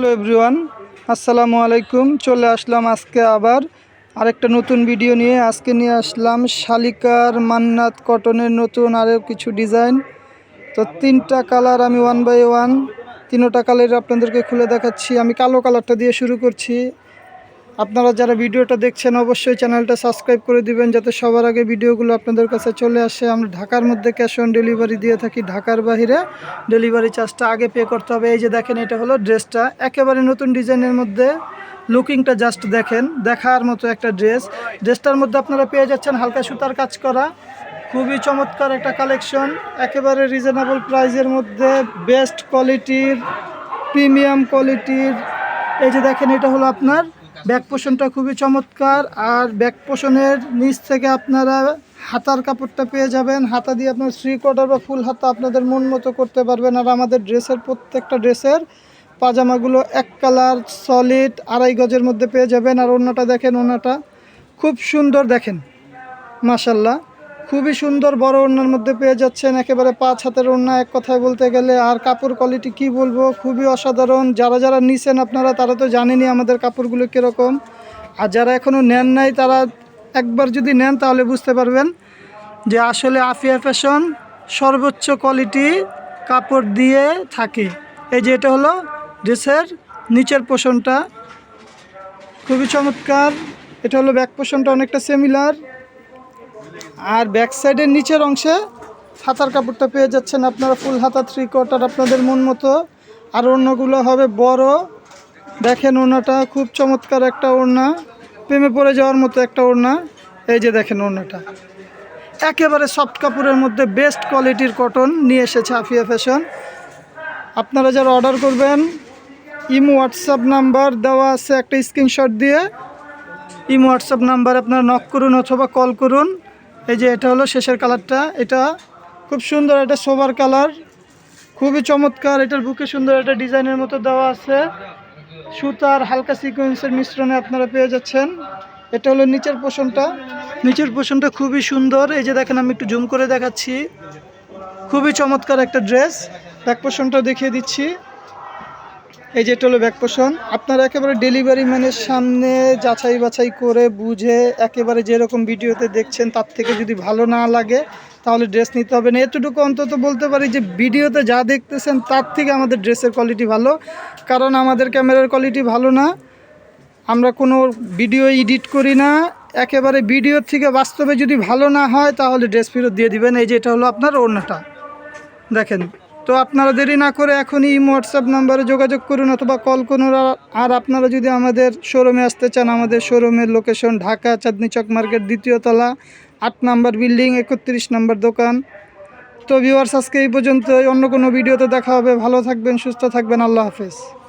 Hello everyone, আসসালামু আলাইকুম। চলে আসলাম আজকে আবার আরেকটা নতুন ভিডিও নিয়ে। আজকে নিয়ে আসলাম শালিকার মান্নাত কটনের নতুন আরও কিছু ডিজাইন। তো তিনটা কালার আমি ওয়ান বাই ওয়ান তিনোটা কালার আপনাদেরকে খুলে দেখাচ্ছি। আমি কালো কালারটা দিয়ে শুরু করছি। আপনারা যারা ভিডিওটা দেখছেন, অবশ্যই চ্যানেলটা সাবস্ক্রাইব করে দিবেন, যাতে সবার আগে ভিডিওগুলো আপনাদের কাছে চলে আসে। আমরা ঢাকার মধ্যে ক্যাশ অন ডেলিভারি দিয়ে থাকি, ঢাকার বাইরে ডেলিভারি চার্জটা আগে পে করতে হবে। এই যে দেখেন, এটা হলো ড্রেসটা একেবারে নতুন ডিজাইনের মধ্যে লুকিংটা জাস্ট দেখেন, দেখার মতো একটা ড্রেস ড্রেসটার মধ্যে আপনারা পেয়ে যাচ্ছেন হালকা সুতার কাজ করা, খুবই চমৎকার একটা কালেকশন একেবারে রিজনেবল প্রাইসের মধ্যে বেস্ট কোয়ালিটির প্রিমিয়াম কোয়ালিটির এই যে দেখেন, এটা হলো আপনার ব্যাক পোষণটা খুবই চমৎকার। আর ব্যাক পোষণের নিচ থেকে আপনারা হাতার কাপড়টা পেয়ে যাবেন। হাতা দিয়ে আপনার থ্রি কোয়ার্টার বা ফুল হাতা আপনাদের মন মতো করতে পারবেন। আর আমাদের ড্রেসের প্রত্যেকটা ড্রেসের পাজামাগুলো এক কালার সলিড আড়াই গজের মধ্যে পেয়ে যাবেন। আর অন্যটা দেখেন অন্যটা খুব সুন্দর দেখেন। মাশাল্লাহ খুবই সুন্দর বড় ওড়নার মধ্যে পেয়ে যাচ্ছেন। একেবারে পাঁচ হাতের ওড়না, এক কথায় বলতে গেলে। আর কাপড় কোয়ালিটি কি বলব? খুবই অসাধারণ। যারা যারা নিছেন আপনারা, তারা তো জানেনই আমাদের কাপড়গুলো কীরকম। আর যারা এখনও নেন নাই, তারা একবার যদি নেন, তাহলে বুঝতে পারবেন যে আসলে আফিয়া ফ্যাশন সর্বোচ্চ কোয়ালিটি কাপড় দিয়ে থাকে। এই যে এটা হলো ড্রেসের নিচের পোষণটা। খুবই চমৎকার। এটা হলো ব্যাক পোষণটা অনেকটা সিমিলার আর ব্যাক সাইডের নিচের অংশে হাতার কাপড়টা পেয়ে যাচ্ছেন আপনারা, ফুল হাতা থ্রি কোয়ার্টার আপনাদের মন মতো। আর অন্যগুলো হবে বড়। দেখেন ওড়নাটা, খুব চমৎকার একটা ওড়না। প্রেমে পড়ে যাওয়ার মতো একটা ওড়না। এই যে দেখেন ওড়নাটা। একেবারে সফট কাপড়ের মধ্যে বেস্ট কোয়ালিটির কটন নিয়ে এসেছে আফিয়া ফ্যাশন আপনারা যারা অর্ডার করবেন, ইমো হোয়াটসঅ্যাপ নাম্বার দেওয়া আছে একটা স্ক্রিনশট দিয়ে। ইমো হোয়াটসঅ্যাপ নাম্বার আপনারা নক করুন অথবা কল করুন। এই যে এটা হলো শেষের কালারটা। এটা খুব সুন্দর একটা সোবার কালার, খুবই চমৎকার। এটার বুকে সুন্দর একটা ডিজাইনের মতো দেওয়া আছে। সুতার হালকা সিকোয়েন্সের মিশ্রণে আপনারা পেয়ে যাচ্ছেন। এটা হলো নিচের পোষণটা। নিচের পোষণটা খুবই সুন্দর। এই যে দেখেন, আমি একটু জুম করে দেখাচ্ছি। খুবই চমৎকার একটা ড্রেস। ব্যাক পোষণটা দেখিয়ে দিচ্ছি। এই যে এটা হলো ব্যাক পোষণ। আপনারা একেবারে ডেলিভারি ম্যানের সামনে যাচাই বাছাই করে বুঝে একেবারে যেরকম ভিডিওতে দেখছেন তার থেকে যদি ভালো না লাগে, তাহলে ড্রেস নিতে হবে না। এতটুকু অন্তত বলতে পারি যে ভিডিওতে যা দেখতেছেন তার থেকে আমাদের ড্রেসের কোয়ালিটি ভালো। কারণ আমাদের ক্যামেরার কোয়ালিটি ভালো না। আমরা কোনো ভিডিও এডিট করি না। একেবারে ভিডিওর থেকে বাস্তবে যদি ভালো না হয়, তাহলে ড্রেস ফেরত দিয়ে দিবেন। এই যে এটা হলো আপনার ওড়নাটা। দেখেন। তো আপনারা দেরি না করে এখনই হোয়াটসঅ্যাপ নাম্বারে যোগাযোগ করুন অথবা কল করুন। আর- আর আপনারা যদি আমাদের শোরুমে আসতে চান, আমাদের শোরুমের লোকেশন ঢাকা চাঁদনি চক মার্কেট দ্বিতীয় তলা, আট নাম্বার বিল্ডিং একত্রিশ নাম্বার দোকান। তো ভিউয়ার্স আজকে এই পর্যন্ত অন্য কোনো ভিডিওতে দেখা হবে। ভালো থাকবেন, সুস্থ থাকবেন। আল্লাহ হাফেজ।